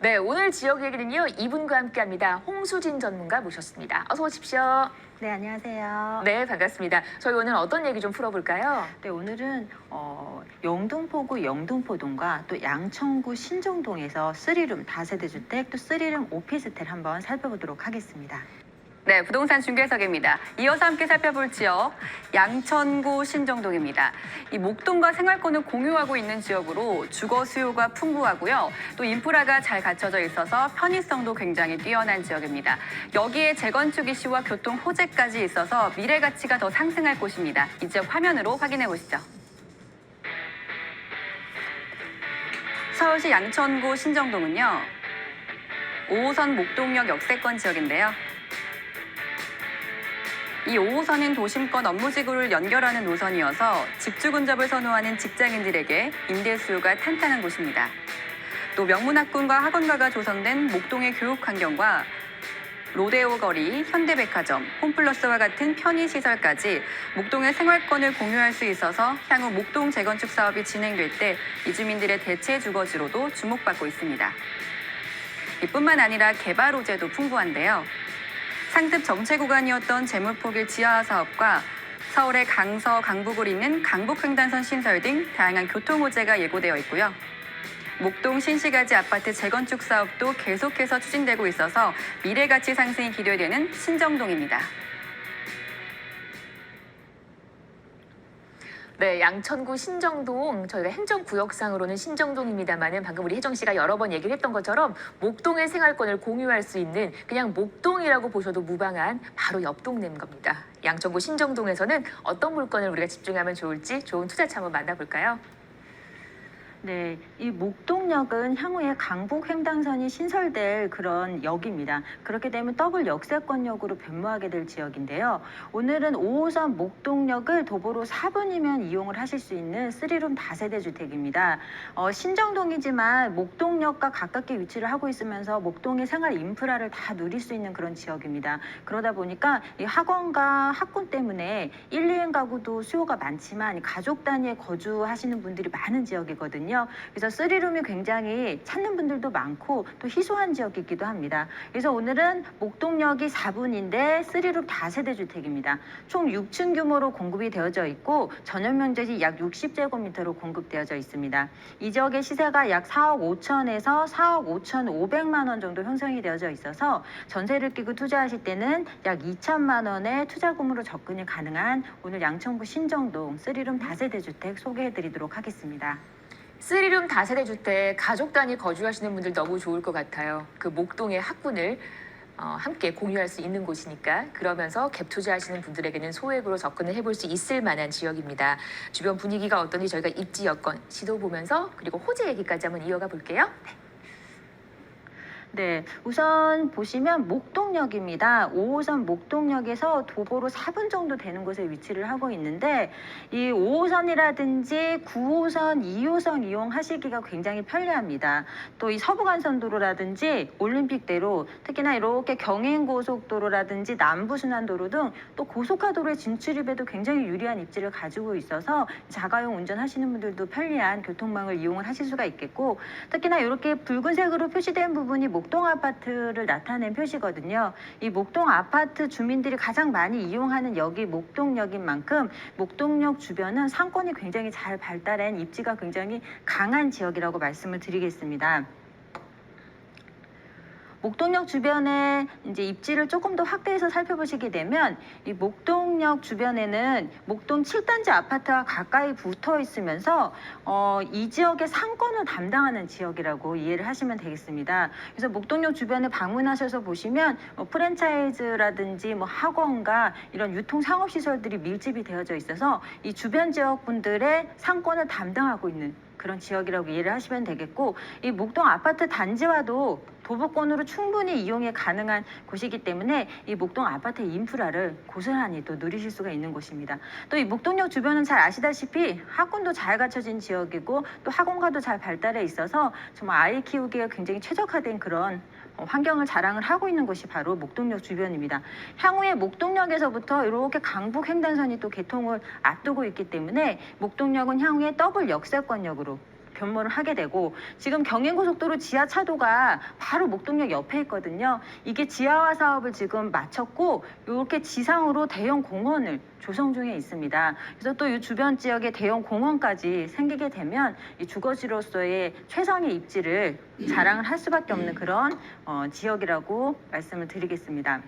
네, 오늘 지역 얘기는요, 이분과 함께 합니다. 홍수진 전문가 모셨습니다. 어서 오십시오. 네, 안녕하세요. 네, 반갑습니다. 저희 오늘 어떤 얘기 좀 풀어볼까요? 네, 오늘은 어, 영등포구 영등포동과 또 양천구 신정동에서 쓰리룸 다세대 주택 또 쓰리룸 오피스텔 한번 살펴보도록 하겠습니다. 네, 부동산 중개석입니다. 이어서 함께 살펴볼 지역 양천구 신정동입니다. 이 목동과 생활권을 공유하고 있는 지역으로 주거 수요가 풍부하고요. 또 인프라가 잘 갖춰져 있어서 편의성도 굉장히 뛰어난 지역입니다. 여기에 재건축 이슈와 교통 호재까지 있어서 미래 가치가 더 상승할 곳입니다. 이 지역 화면으로 확인해 보시죠. 서울시 양천구 신정동은요. 5호선 목동역 역세권 지역인데요. 이 5호선은 도심권 업무지구를 연결하는 노선이어서 집주 근접을 선호하는 직장인들에게 임대 수요가 탄탄한 곳입니다. 또 명문학군과 학원가가 조성된 목동의 교육 환경과 로데오 거리, 현대백화점, 홈플러스와 같은 편의시설까지 목동의 생활권을 공유할 수 있어서 향후 목동 재건축 사업이 진행될 때 이주민들의 대체 주거지로도 주목받고 있습니다. 이뿐만 아니라 개발 호재도 풍부한데요. 상습 정체 구간이었던 재물포길 지하 사업과 서울의 강서, 강북을 잇는 강북횡단선 신설 등 다양한 교통 호재가 예고되어 있고요. 목동 신시가지 아파트 재건축 사업도 계속해서 추진되고 있어서 미래 가치 상승이 기대되는 신정동입니다. 네, 양천구 신정동 저희가 행정구역상으로는 신정동입니다만은 방금 우리 혜정 씨가 여러 번 얘기를 했던 것처럼 목동의 생활권을 공유할 수 있는 그냥 목동이라고 보셔도 무방한 바로 옆 동네인 겁니다. 양천구 신정동에서는 어떤 물건을 우리가 집중하면 좋을지 좋은 투자처 한번 만나볼까요? 네, 이 목동역은 향후에 강북 횡단선이 신설될 그런 역입니다. 그렇게 되면 더블 역세권역으로 변모하게 될 지역인데요. 오늘은 5호선 목동역을 도보로 4분이면 이용을 하실 수 있는 쓰리룸 다세대 주택입니다. 어, 신정동이지만 목동역과 가깝게 위치를 하고 있으면서 목동의 생활 인프라를 다 누릴 수 있는 그런 지역입니다. 그러다 보니까 이 학원과 학군 때문에 1, 2인 가구도 수요가 많지만 가족 단위에 거주하시는 분들이 많은 지역이거든요. 그래서 쓰리룸이 굉장히 찾는 분들도 많고 또 희소한 지역이기도 합니다. 그래서 오늘은 목동역이 4분인데 쓰리룸 다세대 주택입니다. 총 6층 규모로 공급이 되어져 있고 전용 면적이 약 60제곱미터로 공급되어져 있습니다. 이 지역의 시세가 약 4억 5천에서 4억 5천 5백만 원 정도 형성이 되어져 있어서 전세를 끼고 투자하실 때는 약 2천만 원의 투자금으로 접근이 가능한 오늘 양천구 신정동 쓰리룸 다세대 주택 소개해드리도록 하겠습니다. 쓰리룸 다세대 주택 가족 단위 거주하시는 분들 너무 좋을 것 같아요. 그 목동의 학군을 어, 함께 공유할 수 있는 곳이니까 그러면서 갭 투자하시는 분들에게는 소액으로 접근을 해볼 수 있을 만한 지역입니다. 주변 분위기가 어떤지 저희가 입지 여건 시도 보면서 그리고 호재 얘기까지 한번 이어가 볼게요. 네, 우선 보시면 목동역입니다. 5호선 목동역에서 도보로 4분 정도 되는 곳에 위치를 하고 있는데 이 5호선이라든지 9호선, 2호선 이용하시기가 굉장히 편리합니다. 또 이 서부간선도로라든지 올림픽대로 특히나 이렇게 경인고속도로라든지 남부순환도로 등 또 고속화도로의 진출입에도 굉장히 유리한 입지를 가지고 있어서 자가용 운전하시는 분들도 편리한 교통망을 이용을 하실 수가 있겠고 특히나 이렇게 붉은색으로 표시된 부분이 목동 아파트를 나타낸 표시거든요. 이 목동 아파트 주민들이 가장 많이 이용하는 역이 목동역인 만큼 목동역 주변은 상권이 굉장히 잘 발달한 입지가 굉장히 강한 지역이라고 말씀을 드리겠습니다. 목동역 주변에 이제 입지를 조금 더 확대해서 살펴보시게 되면 이 목동역 주변에는 목동 7단지 아파트와 가까이 붙어 있으면서 어, 이 지역의 상권을 담당하는 지역이라고 이해를 하시면 되겠습니다. 그래서 목동역 주변에 방문하셔서 보시면 뭐 프랜차이즈라든지 뭐 학원과 이런 유통 상업 시설들이 밀집이 되어져 있어서 이 주변 지역 분들의 상권을 담당하고 있는 그런 지역이라고 이해를 하시면 되겠고 이 목동 아파트 단지와도 도보권으로 충분히 이용이 가능한 곳이기 때문에 이 목동 아파트 인프라를 고스란히 또 누리실 수가 있는 곳입니다. 또 이 목동역 주변은 잘 아시다시피 학군도 잘 갖춰진 지역이고 또 학원가도 잘 발달해 있어서 정말 아이 키우기에 굉장히 최적화된 그런 어, 환경을 자랑을 하고 있는 곳이 바로 목동역 주변입니다. 향후에 목동역에서부터 이렇게 강북 횡단선이 또 개통을 앞두고 있기 때문에 목동역은 향후에 더블 역세권역으로 변모를 하게 되고 지금 경인고속도로 지하차도가 바로 목동역 옆에 있거든요. 이게 지하화 사업을 지금 마쳤고 이렇게 지상으로 대형 공원을 조성 중에 있습니다. 그래서 또 이 주변 지역에 대형 공원까지 생기게 되면 이 주거지로서의 최상의 입지를 자랑을 할 수밖에 없는 그런 어, 지역이라고 말씀을 드리겠습니다.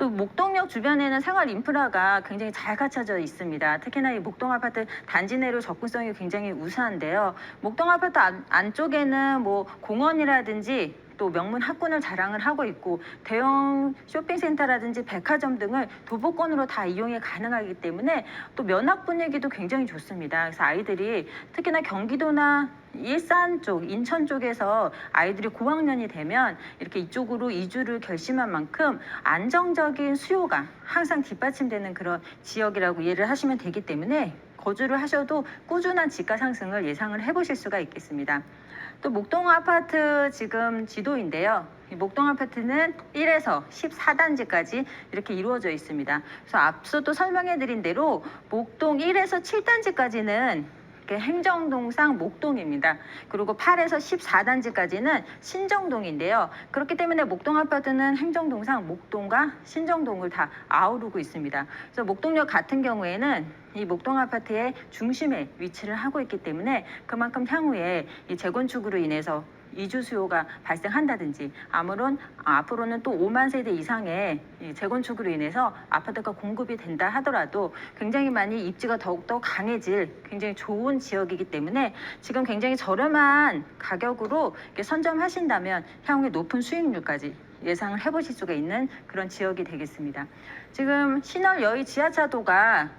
또 목동역 주변에는 생활 인프라가 굉장히 잘 갖춰져 있습니다. 특히나 이 목동 아파트 단지 내로 접근성이 굉장히 우수한데요. 목동 아파트 안, 안쪽에는 뭐 공원이라든지 또 명문 학군을 자랑을 하고 있고 대형 쇼핑센터라든지 백화점 등을 도보권으로 다 이용이 가능하기 때문에 또 면학 분위기도 굉장히 좋습니다. 그래서 아이들이 특히나 경기도나 일산 쪽, 인천 쪽에서 아이들이 고학년이 되면 이렇게 이쪽으로 이주를 결심한 만큼 안정적인 수요가 항상 뒷받침되는 그런 지역이라고 이해를 하시면 되기 때문에 거주를 하셔도 꾸준한 집가 상승을 예상을 해보실 수가 있겠습니다. 또 목동 아파트 지금 지도인데요. 이 목동 아파트는 1에서 14단지까지 이렇게 이루어져 있습니다. 그래서 앞서 또 설명해 드린 대로 목동 1에서 7단지까지는 행정동상 목동입니다. 그리고 8에서 14단지까지는 신정동인데요. 그렇기 때문에 목동 아파트는 행정동상 목동과 신정동을 다 아우르고 있습니다. 그래서 목동역 같은 경우에는 이 목동 아파트의 중심에 위치를 하고 있기 때문에 그만큼 향후에 이 재건축으로 인해서 이주 수요가 발생한다든지 아무런 아, 앞으로는 또 5만 세대 이상의 이 재건축으로 인해서 아파트가 공급이 된다 하더라도 굉장히 많이 입지가 더욱더 강해질 굉장히 좋은 지역이기 때문에 지금 굉장히 저렴한 가격으로 선점하신다면 향후에 높은 수익률까지 예상을 해보실 수가 있는 그런 지역이 되겠습니다. 지금 신월 여의 지하차도가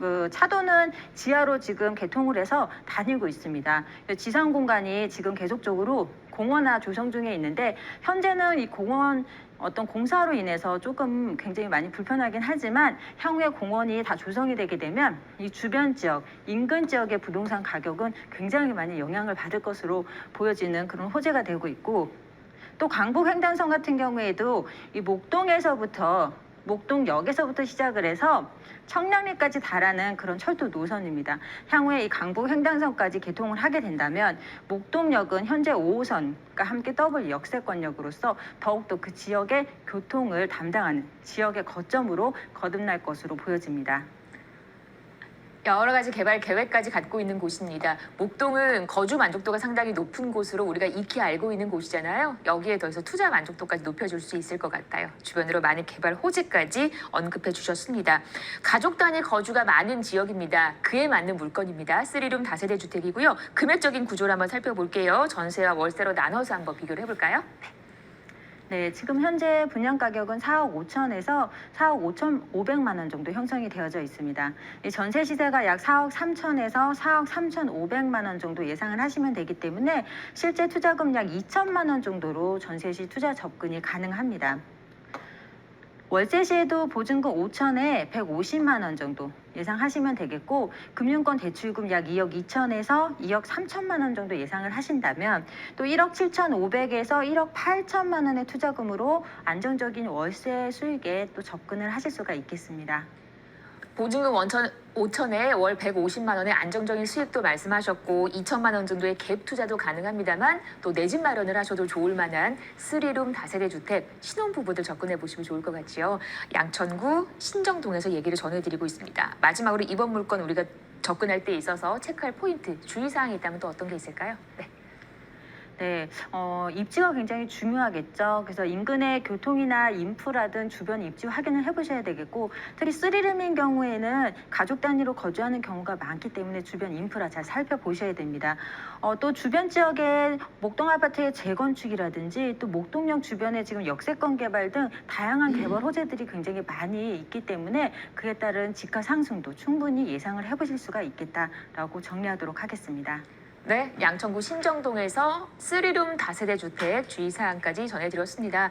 그 차도는 지하로 지금 개통을 해서 다니고 있습니다. 지상 공간이 지금 계속적으로 공원화 조성 중에 있는데 현재는 이 공원 어떤 공사로 인해서 조금 굉장히 많이 불편하긴 하지만 향후에 공원이 다 조성이 되게 되면 이 주변 지역, 인근 지역의 부동산 가격은 굉장히 많이 영향을 받을 것으로 보여지는 그런 호재가 되고 있고 또 횡단선 같은 경우에도 이 목동에서부터 목동역에서부터 시작을 해서 청량리까지 달하는 그런 철도 노선입니다. 향후에 이 강북 횡단선까지 개통을 하게 된다면 목동역은 현재 5호선과 함께 더블 역세권역으로서 더욱더 그 지역의 교통을 담당하는 지역의 거점으로 거듭날 것으로 보여집니다. 여러 가지 개발 계획까지 갖고 있는 곳입니다. 목동은 거주 만족도가 상당히 높은 곳으로 우리가 익히 알고 있는 곳이잖아요. 여기에 더해서 투자 만족도까지 높여줄 수 있을 것 같아요. 주변으로 많은 개발 호재까지 언급해 주셨습니다. 가족 단위 거주가 많은 지역입니다. 그에 맞는 물건입니다. 쓰리룸 다세대 주택이고요. 금액적인 구조를 한번 살펴볼게요. 전세와 월세로 나눠서 한번 비교를 해볼까요? 네, 지금 현재 분양 가격은 4억 5천에서 4억 5천 5백만 원 정도 형성이 되어져 있습니다. 이 전세 시세가 약 4억 3천에서 4억 3천 5백만 원 정도 예상을 하시면 되기 때문에 실제 투자금 약 2천만 원 정도로 전세 시 투자 접근이 가능합니다. 월세 시에도 보증금 5천에 150만 원 정도 예상하시면 되겠고 금융권 대출금 약 2억 2천에서 2억 3천만 원 정도 예상을 하신다면 또 1억 7천5백에서 1억 8천만 원의 투자금으로 안정적인 월세 수익에 또 접근을 하실 수가 있겠습니다. 보증금 원천 5천에 월 150만 원의 안정적인 수익도 말씀하셨고 2천만 원 정도의 갭 투자도 가능합니다만 또 내 집 마련을 하셔도 좋을 만한 쓰리룸 다세대 주택 신혼부부들 접근해 보시면 좋을 것 같지요. 양천구 신정동에서 얘기를 전해드리고 있습니다. 마지막으로 이번 물건 우리가 접근할 때 있어서 체크할 포인트 주의사항이 있다면 또 어떤 게 있을까요? 네. 네, 어, 입지가 굉장히 중요하겠죠. 그래서 인근의 교통이나 인프라 등 주변 입지 확인을 해보셔야 되겠고, 특히 쓰리룸인 경우에는 가족 단위로 거주하는 경우가 많기 때문에 주변 인프라 잘 살펴보셔야 됩니다. 어, 또 주변 지역의 목동 아파트의 재건축이라든지 또 목동역 주변에 지금 역세권 개발 등 다양한 개발 호재들이 굉장히 많이 있기 때문에 그에 따른 집가 상승도 충분히 예상을 해보실 수가 있겠다라고 정리하도록 하겠습니다. 네, 양천구 신정동에서 쓰리룸 다세대 주택 주의사항까지 전해드렸습니다.